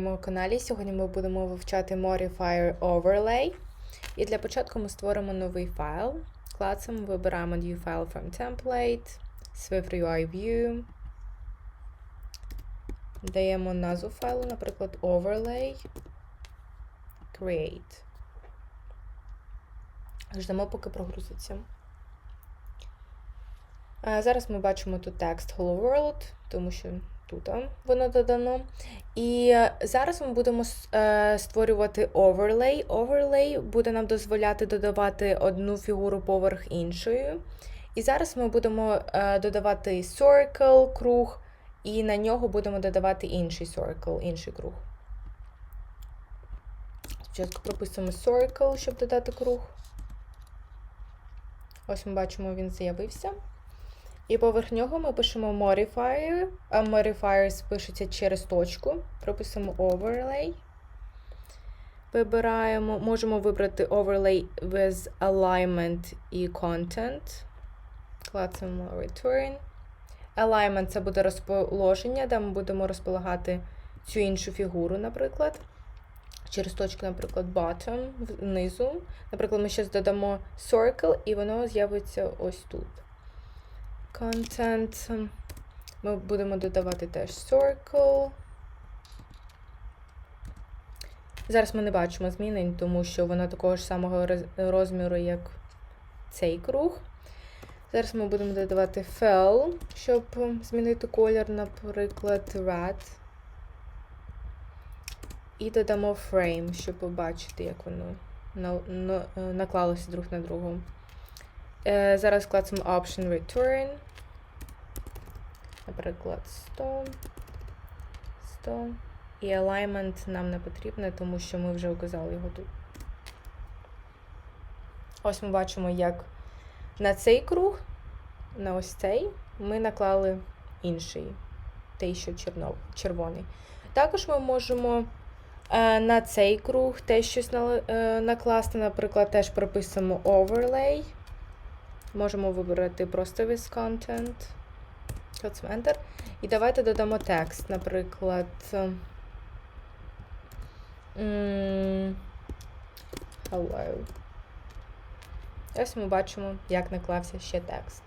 Моєму каналі сьогодні ми будемо вивчати Modifier Overlay. І для початку ми створимо новий файл. Клацаємо, вибираємо New File from Template, Swift UI View. Даємо назву файлу, наприклад, Overlay. Create. Ждемо, поки прогрузиться. Зараз ми бачимо тут текст Hello World, тому що тут воно додано. І е, зараз ми будемо е, створювати overlay. Overlay буде нам дозволяти додавати одну фігуру поверх іншої. І зараз ми будемо е, додавати circle, круг, і на нього будемо додавати інший circle, інший круг. Спочатку прописуємо circle, щоб додати круг. Ось ми бачимо, він з'явився. І поверх нього ми пишемо modifier, а modifiers пишеться через точку. Прописуємо overlay. Вибираємо, можемо вибрати overlay with alignment і content. Клацаємо return. Alignment це буде розположення, де ми будемо розполагати цю іншу фігуру, наприклад. Через точку, наприклад, bottom внизу. Наприклад, ми зараз додамо circle, і воно з'явиться ось тут. Content. Ми будемо додавати теж circle. Зараз ми не бачимо змінень, тому що воно такого ж самого розміру, як цей круг. Зараз ми будемо додавати fill, щоб змінити колір, наприклад, red. І додамо frame, щоб побачити, як воно на- на- наклалося друг на другу. Е, Зараз клацаємо Option Return. Наприклад, 100. 100. І alignment нам не потрібне, тому що ми вже указали його тут. Ось ми бачимо, як на цей круг, на ось цей, ми наклали інший, той, що червоний. Також ми можемо е, на цей круг теж щось е, накласти, наприклад, теж прописуємо overlay. Можемо вибрати просто with content. Клацаємо Enter. І давайте додамо текст, наприклад. Hello. Ось ми бачимо, як наклався ще текст.